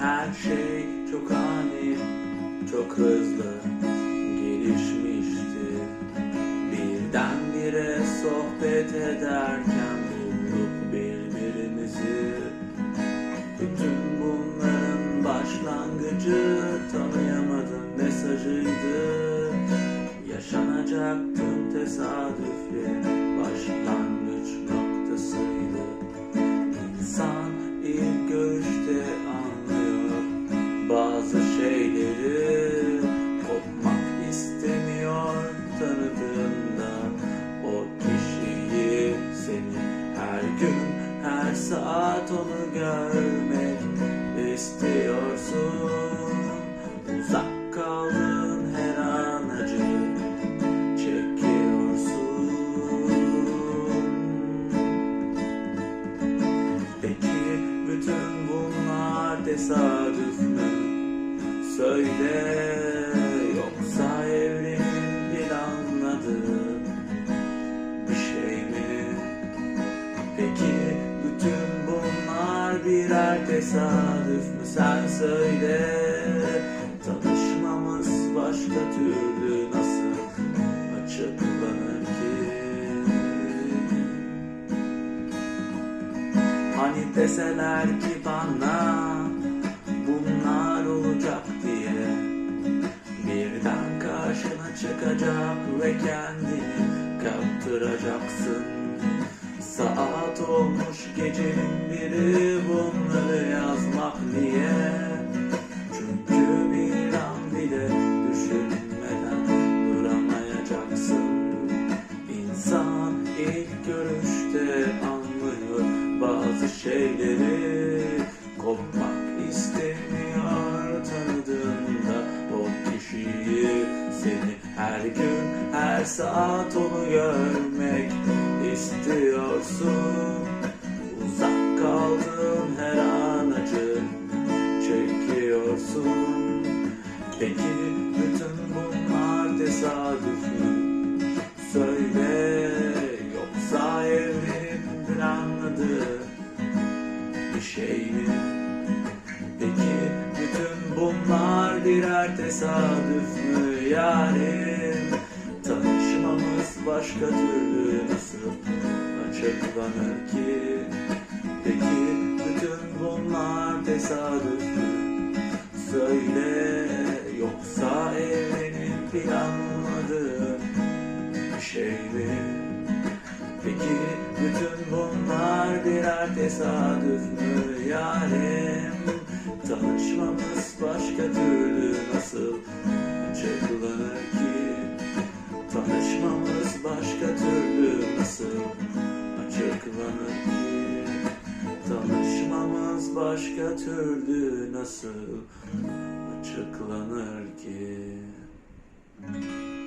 her şey çok ani, çok hızlı gelişmişti. Birdenbire sohbet ederken bulduk birbirimizi. Bütün bunların başlangıcı tanıyamadım mesajıydı. Yaşanacak tüm tesadüfleri Her gün her saat onu görmek istiyorsun. Uzak kaldığın her an acı çekiyorsun. Peki bütün bunlar tesadüf mü? Söyle tesadüf mü? Sen söyle tanışmamız başka türlü nasıl açıklanır ki? Hani deseler ki bana bunlar olacak diye Birden karşına çıkacak ve kendini kaptıracaksın Saat olmuş gecenin biri bunları yazmak niye? Çünkü bir an bile düşünmeden duramayacaksın İnsan ilk görüşte anlıyor bazı şeyleri. Kopmak istemiyor tanıdığında o kişiyi. Seni her gün her saat onu görmek Peki bütün bunlar tesadüf mü? Söyle yoksa evrenin planladığı bir şey mi? Peki bütün bunlar birer tesadüf mü yarim? Tanışmamız başka türlü nasıl açıklanır ki? Peki bütün bunlar tesadüf mü? Söyle evrenin planladığı bir şey mi? Peki bütün bunlar birer tesadüf mü yarim? Tanışmamız başka türlü nasıl açıklanır ki? Tanışmamız başka türlü nasıl açıklanır ki? Tanışmamız başka türlü nasıl açıklanır ki? Música